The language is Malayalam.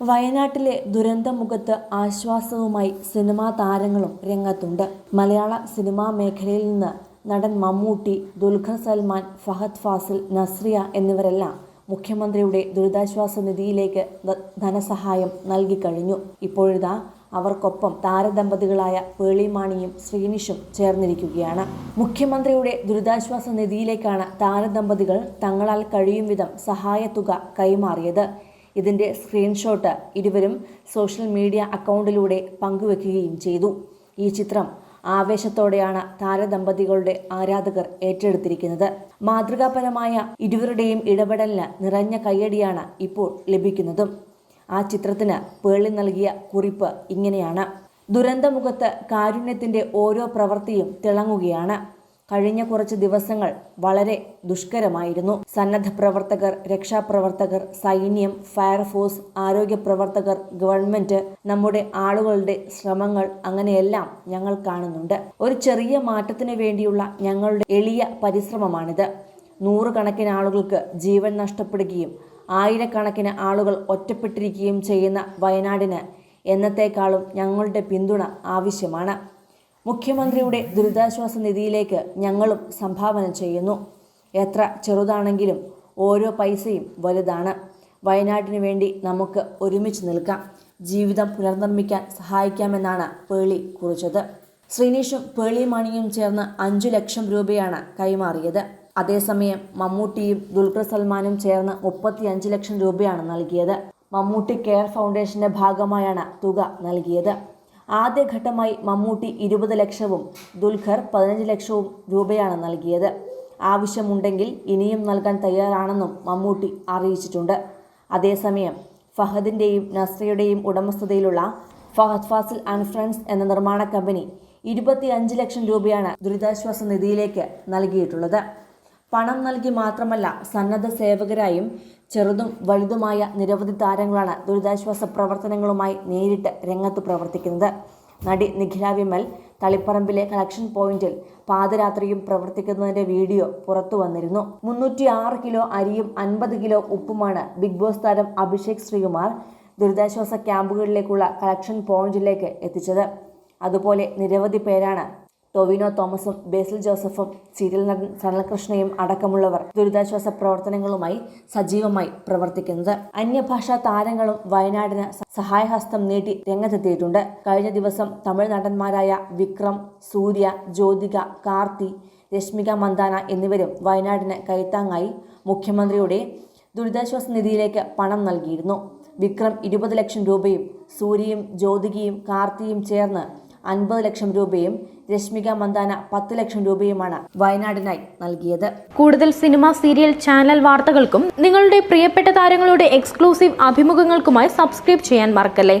വയനാട്ടിലെ ദുരന്തമുഖത്ത് ആശ്വാസവുമായി സിനിമാ താരങ്ങളും രംഗത്തുണ്ട്. മലയാള സിനിമാ മേഖലയിൽ നിന്ന് നടൻ മമ്മൂട്ടി ദുൽഖർ സൽമാൻ ഫഹദ് ഫാസിൽ നസ്രിയ എന്നിവരെല്ലാം മുഖ്യമന്ത്രിയുടെ ദുരിതാശ്വാസ നിധിയിലേക്ക് ധനസഹായം നൽകിക്കഴിഞ്ഞു. ഇപ്പോഴിതാ അവർക്കൊപ്പം താരദമ്പതികളായ പേളിമാണിയും ശ്രീനിഷും ചേർന്നിരിക്കുകയാണ്. മുഖ്യമന്ത്രിയുടെ ദുരിതാശ്വാസ നിധിയിലേക്കാണ് താരദമ്പതികൾ തങ്ങളാൽ കഴിയും വിധം സഹായത്തുക കൈമാറിയത്. ഇതിന്റെ സ്ക്രീൻഷോട്ട് ഇരുവരും സോഷ്യൽ മീഡിയ അക്കൗണ്ടിലൂടെ പങ്കുവെക്കുകയും ചെയ്തു. ഈ ചിത്രം ആവേശത്തോടെയാണ് താരദമ്പതികളുടെ ആരാധകർ ഏറ്റെടുത്തിരിക്കുന്നത്. മാതൃകാപരമായ ഇരുവരുടെയും ഇടപെടലിന് നിറഞ്ഞ കയ്യടിയാണ് ഇപ്പോൾ ലഭിക്കുന്നതും. ആ ചിത്രത്തിന് പേളി നൽകിയ കുറിപ്പ് ഇങ്ങനെയാണ്. ദുരന്തമുഖത്ത് കാരുണ്യത്തിന്റെ ഓരോ പ്രവൃത്തിയും തിളങ്ങുകയാണ്. കഴിഞ്ഞ കുറച്ച് ദിവസങ്ങൾ വളരെ ദുഷ്കരമായിരുന്നു. സന്നദ്ധ പ്രവർത്തകർ രക്ഷാപ്രവർത്തകർ സൈന്യം ഫയർഫോഴ്സ് ആരോഗ്യ പ്രവർത്തകർ ഗവൺമെന്റ് നമ്മുടെ ആളുകളുടെ ശ്രമങ്ങൾ അങ്ങനെയെല്ലാം ഞങ്ങൾ കാണുന്നുണ്ട്. ഒരു ചെറിയ മാറ്റത്തിന് വേണ്ടിയുള്ള ഞങ്ങളുടെ എളിയ പരിശ്രമമാണിത്. നൂറുകണക്കിന് ആളുകൾക്ക് ജീവൻ നഷ്ടപ്പെടുകയും ആയിരക്കണക്കിന് ആളുകൾ ഒറ്റപ്പെട്ടിരിക്കുകയും ചെയ്യുന്ന വയനാടിന് എന്നത്തേക്കാളും ഞങ്ങളുടെ പിന്തുണ ആവശ്യമാണ്. മുഖ്യമന്ത്രിയുടെ ദുരിതാശ്വാസ നിധിയിലേക്ക് ഞങ്ങളും സംഭാവന ചെയ്യുന്നു. എത്ര ചെറുതാണെങ്കിലും ഓരോ പൈസയും വലുതാണ്. വയനാട്ടിന് വേണ്ടി നമുക്ക് ഒരുമിച്ച് നിൽക്കാം. ജീവിതം പുനർനിർമ്മിക്കാൻ സഹായിക്കാമെന്നാണ് പേളി കുറിച്ചത്. ശ്രീനീഷും പേളി മണിയും ചേർന്ന് അഞ്ചു ലക്ഷം രൂപയാണ് കൈമാറിയത്. അതേസമയം മമ്മൂട്ടിയും ദുൽഖർ സൽമാനും ചേർന്ന് മുപ്പത്തി അഞ്ച് ലക്ഷം രൂപയാണ് നൽകിയത്. മമ്മൂട്ടി കെയർ ഫൗണ്ടേഷന്റെ ഭാഗമായാണ് തുക നൽകിയത്. ആദ്യഘട്ടമായി മമ്മൂട്ടി ഇരുപത് ലക്ഷവും ദുൽഖർ പതിനഞ്ച് ലക്ഷവും രൂപയാണ് നൽകിയത്. ആവശ്യമുണ്ടെങ്കിൽ ഇനിയും നൽകാൻ തയ്യാറാണെന്നും മമ്മൂട്ടി അറിയിച്ചിട്ടുണ്ട്. അതേസമയം ഫഹദിന്റെയും നസ്രയുടെയും ഉടമസ്ഥതയിലുള്ള ഫഹദ് ഫാസിൽ ആൻഡ് ഫ്രണ്ട്സ് എന്ന നിർമ്മാണ കമ്പനി ഇരുപത്തി അഞ്ച് ലക്ഷം രൂപയാണ് ദുരിതാശ്വാസ നിധിയിലേക്ക് നൽകിയിട്ടുള്ളത്. പണം നൽകി മാത്രമല്ല സന്നദ്ധ സേവകരായും ചെറുതും വലുതുമായ നിരവധി താരങ്ങളാണ് ദുരിതാശ്വാസ പ്രവർത്തനങ്ങളുമായി നേരിട്ട് രംഗത്ത് പ്രവർത്തിക്കുന്നത്. നടി നിഖില വിമൽ തളിപ്പറമ്പിലെ കളക്ഷൻ പോയിന്റിൽ പാദരാത്രിയും പ്രവർത്തിക്കുന്നതിന്റെ വീഡിയോ പുറത്തു വന്നിരുന്നു. മുന്നൂറ്റി ആറ് കിലോ അരിയും അൻപത് കിലോ ഉപ്പുമാണ് ബിഗ് ബോസ് താരം അഭിഷേക് ശ്രീകുമാർ ദുരിതാശ്വാസ ക്യാമ്പുകളിലേക്കുള്ള കളക്ഷൻ പോയിന്റിലേക്ക് എത്തിച്ചത്. അതുപോലെ നിരവധി പേരാണ് ടൊവിനോ തോമസും ബേസിൽ ജോസഫും സീരിയൽ നടൻ സനൽകൃഷ്ണയും അടക്കമുള്ളവർ ദുരിതാശ്വാസ പ്രവർത്തനങ്ങളുമായി സജീവമായി പ്രവർത്തിക്കുന്നത്. അന്യഭാഷാ താരങ്ങളും വയനാടിന് സഹായഹസ്തം നീട്ടി രംഗത്തെത്തിയിട്ടുണ്ട്. കഴിഞ്ഞ ദിവസം തമിഴ് നടന്മാരായ വിക്രം സൂര്യ ജ്യോതിക കാർത്തി രശ്മിക മന്ദാന എന്നിവരും വയനാടിന് കൈത്താങ്ങായി മുഖ്യമന്ത്രിയുടെ ദുരിതാശ്വാസ നിധിയിലേക്ക് പണം നൽകിയിരുന്നു. വിക്രം ഇരുപത് ലക്ഷം രൂപയും സൂര്യയും ജ്യോതികയും കാർത്തിയും ചേർന്ന് അൻപത് ലക്ഷം രൂപയും രശ്മിക മന്ദാന പത്ത് ലക്ഷം രൂപയുമാണ് വയനാടിനായി നൽകിയത്. കൂടുതൽ സിനിമ സീരിയൽ ചാനൽ വാർത്തകൾക്കും നിങ്ങളുടെ പ്രിയപ്പെട്ട താരങ്ങളുടെ എക്സ്ക്ലൂസീവ് അഭിമുഖങ്ങൾക്കുമായി സബ്സ്ക്രൈബ് ചെയ്യാൻ മറക്കല്ലേ?